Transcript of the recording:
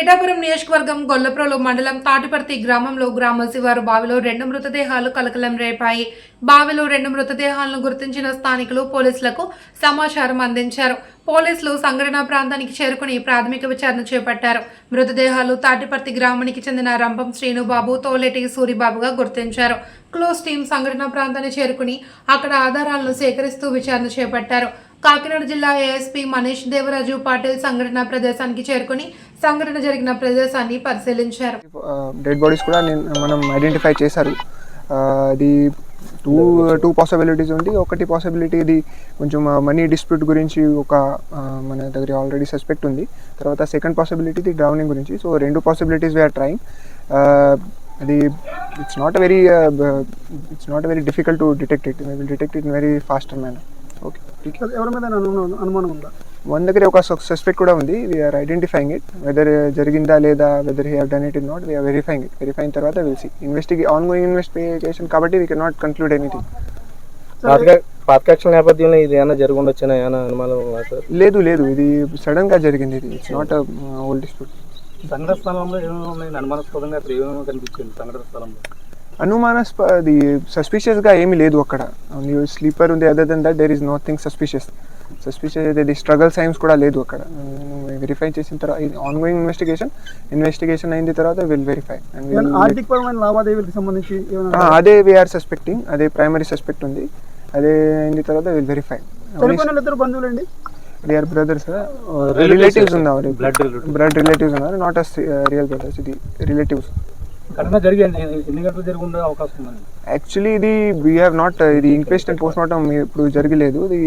పిఠాపురం నియోజకవర్గం గొల్లప్రోలు మండలం తాటిపర్తి గ్రామంలో గ్రామ శివారు బావిలో రెండు మృతదేహాలు కలకలం రేపాయి. బావిలో రెండు మృతదేహాలను గుర్తించిన స్థానికులు పోలీసులకు సమాచారం అందించారు. పోలీసులు సంఘటనా ప్రాంతానికి చేరుకుని ప్రాథమిక విచారణ చేపట్టారు. మృతదేహాలు తాటిపర్తి గ్రామానికి చెందిన రంపం శ్రీనుబాబు తోలేటి సూరిబాబుగా గుర్తించారు. క్లోజ్ టీం సంఘటనా ప్రాంతాన్ని చేరుకుని అక్కడ ఆధారాలను సేకరిస్తూ విచారణ చేపట్టారు. కాకినాడ జిల్లా ఏఎస్పీ మనీష్ దేవరాజు పాటిల్ సంఘటన ప్రదేశానికి చేరుకుని సంఘటన జరిగిన ప్రదేశాన్ని పరిశీలించారు. డెడ్ బాడీస్ కూడా నేను మనం ఐడెంటిఫై చేశారు. అది టూ టూ పాసిబిలిటీస్ ఉంది. ఒకటి పాసిబిలిటీ ఇది కొంచెం మనీ డిస్ప్యూట్ గురించి ఒక మన దగ్గర ఆల్రెడీ సస్పెక్ట్ ఉంది. తర్వాత సెకండ్ పాసిబిలిటీ ఇది డ్రౌనింగ్ గురించి. సో రెండు పాసిబిలిటీస్ వీఆర్ ట్రైంగ్ అది it's not very it's not very difficult to detect it will detect it very faster manner okay ఎవరి మీద అనుమానం అనుమానం ఉందా? మన దగ్గర ఒక సస్పెక్ట్ కూడా ఉంది. వీఆర్ ఐడెంటిఫైయింగ్ ఇట్ వెదర్ జరిగిందా లేదా whether he done it in not we are verifying it verifying తర్వాత will see investigate ongoing investigation కాబట్టి we can not conclude anything పాతక పాతకక్షల నేపథ్యంలో ఇది ఏమైనా జరిగి ఉండొచ్చిన ఏమైనా అనుమానం ఉందా సార్? లేదు లేదు. ఇది సడన్గా జరిగింది ఇది. ఇట్స్ నాట్ ఓల్డ్ డిస్ప్యూట్ సంఘటన స్థలంలో అనుమానాస్పదంగా కనిపించింది సంఘటన స్థలంలో? అనుమానాస్ప అది సస్పిషియస్గా ఏమీ లేదు అక్కడ. స్లీపర్ ఉంది. Other than that there is nothing suspicious suspicious ఇది స్ట్రగల్ సైన్స్ కూడా లేదు అక్కడ వెరిఫై చేసిన తర్వాత ఆన్ గోయింగ్ ఇన్వెస్టిగేషన్ ఇన్వెస్టిగేషన్ అయిన తర్వాత విల్ వెరిఫై లావాదేవీలకు సంబంధించి ఏమైనా ఆ, అదే వీఆర్ సస్పెక్టింగ్ అదే ప్రైమరీ సస్పెక్ట్ ఉంది. అదే అయిన తర్వాత విల్ వెరిఫై ఇద్దరు బంధువులండి బ్రదర్స్ రిలేటివ్స్ sir. ఉన్నారు. బ్లడ్ రిలేటివ్స్ ఉన్నారు నాట్ అస్ రియల్ బ్రదర్స్ ఇది రిలేటివ్స్ ఘటన జరిగి ఎన్ని ఎన్ని గంటలు జరిగి ఉండే అవకాశం ఉందండి. యాక్చువల్లీ ఇది వీ హ్యావ్ నాట్ ఇది ఇన్క్వెస్ట్ అండ్ పోస్ట్ మార్టం ఇప్పుడు జరగలేదు. ఇది